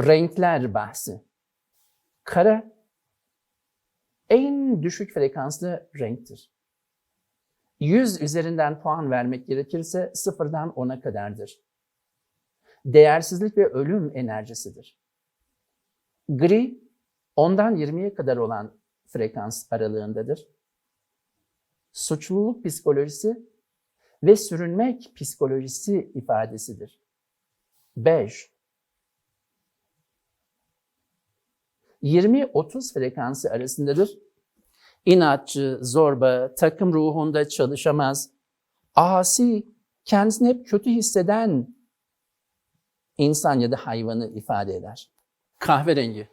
renkler bahsi. Kara en düşük frekanslı renktir. 100 üzerinden puan vermek gerekirse sıfırdan 10'a kadardır. Değersizlik ve ölüm enerjisidir. Gri 10'dan 20'ye kadar olan frekans aralığındadır. Suçluluk psikolojisi ve sürünmek psikolojisi ifadesidir. 5. 20-30 frekansı arasındadır. İnatçı, zorba, takım ruhunda çalışamaz, asi, kendisini hep kötü hisseden insan ya da hayvanı ifade eder. Kahverengi.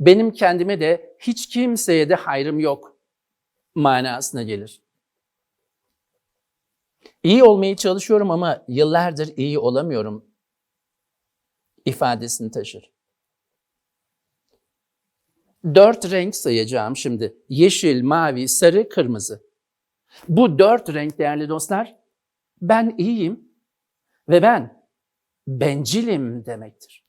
Benim kendime de hiç kimseye de hayrım yok manasına gelir. İyi olmaya çalışıyorum ama yıllardır iyi olamıyorum ifadesini taşır. Dört renk sayacağım şimdi. Yeşil, mavi, sarı, kırmızı. Bu dört renk değerli dostlar, ben iyiyim ve ben bencilim demektir.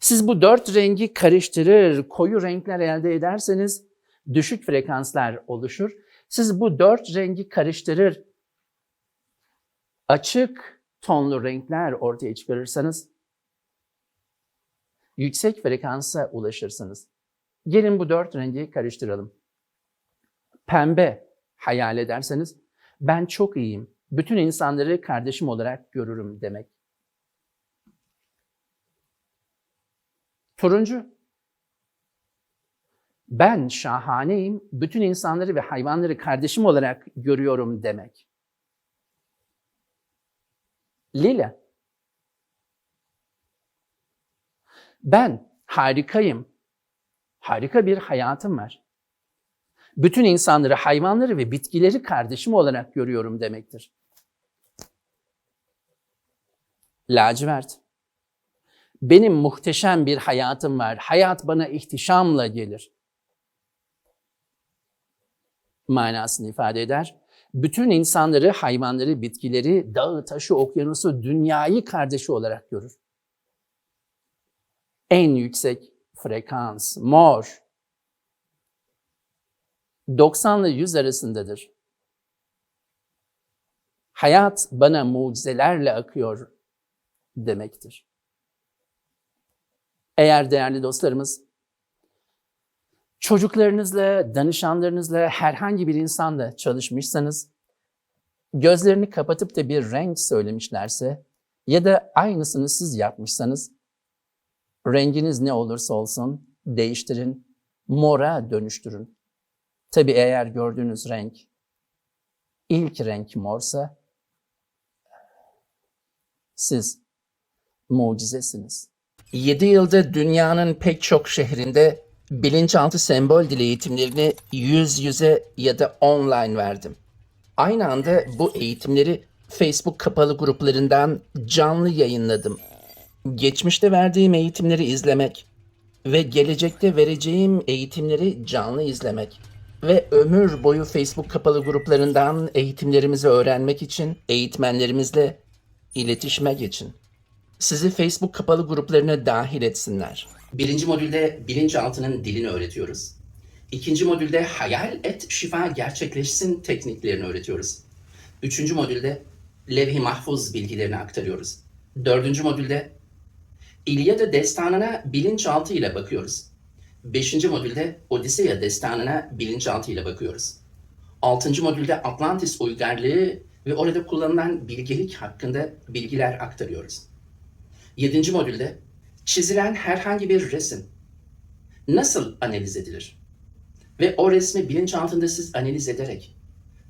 Siz bu dört rengi karıştırır, koyu renkler elde ederseniz düşük frekanslar oluşur. Siz bu dört rengi karıştırır, açık tonlu renkler ortaya çıkarırsanız yüksek frekansa ulaşırsınız. Gelin bu dört rengi karıştıralım. Pembe hayal ederseniz ben çok iyiyim, bütün insanları kardeşim olarak görürüm demek. Turuncu ben şahaneyim, bütün insanları ve hayvanları kardeşim olarak görüyorum demek. Lila Ben harikayım. Harika bir hayatım var. Bütün insanları, hayvanları ve bitkileri kardeşim olarak görüyorum demektir. Lacivert. Benim muhteşem bir hayatım var. Hayat bana ihtişamla gelir. Manasını ifade eder. Bütün insanları, hayvanları, bitkileri, dağı, taşı, okyanusu, dünyayı kardeşi olarak görür en yüksek frekans, mor. 90 ile 100 arasındadır. Hayat bana mucizelerle akıyor demektir. Eğer değerli dostlarımız çocuklarınızla, danışanlarınızla, herhangi bir insanla çalışmışsanız, gözlerini kapatıp da bir renk söylemişlerse ya da aynısını siz yapmışsanız, Renginiz ne olursa olsun değiştirin, mora dönüştürün. Tabi eğer gördüğünüz renk ilk renk morsa siz mucizesiniz. 7 yılda dünyanın pek çok şehrinde bilinçaltı sembol dili eğitimlerini yüz yüze ya da online verdim. Aynı anda bu eğitimleri Facebook kapalı gruplarından canlı yayınladım. Geçmişte verdiğim eğitimleri izlemek ve gelecekte vereceğim eğitimleri canlı izlemek ve ömür boyu Facebook kapalı gruplarından eğitimlerimizi öğrenmek için eğitmenlerimizle iletişime geçin. Sizi Facebook kapalı gruplarına dahil etsinler. Birinci modülde bilinçaltının dilini öğretiyoruz. İkinci modülde hayal et şifa gerçekleşsin tekniklerini öğretiyoruz. Üçüncü modülde levh-i mahfuz bilgilerini aktarıyoruz. Dördüncü modülde İlyada destanına bilinçaltı ile bakıyoruz. Beşinci modülde Odiseya destanına bilinçaltı ile bakıyoruz. Altıncı modülde Atlantis uygarlığı ve orada kullanılan bilgelik hakkında bilgiler aktarıyoruz. Yedinci modülde çizilen herhangi bir resim nasıl analiz edilir? Ve o resmi bilinçaltında siz analiz ederek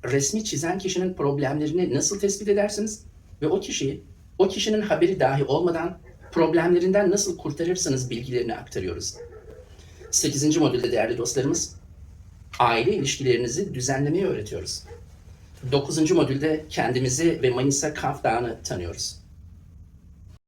resmi çizen kişinin problemlerini nasıl tespit edersiniz? Ve o kişiyi, o kişinin haberi dahi olmadan problemlerinden nasıl kurtarırsınız bilgilerini aktarıyoruz. 8. modülde değerli dostlarımız aile ilişkilerinizi düzenlemeyi öğretiyoruz. 9. modülde kendimizi ve Manisa Kaf Dağı'nı tanıyoruz.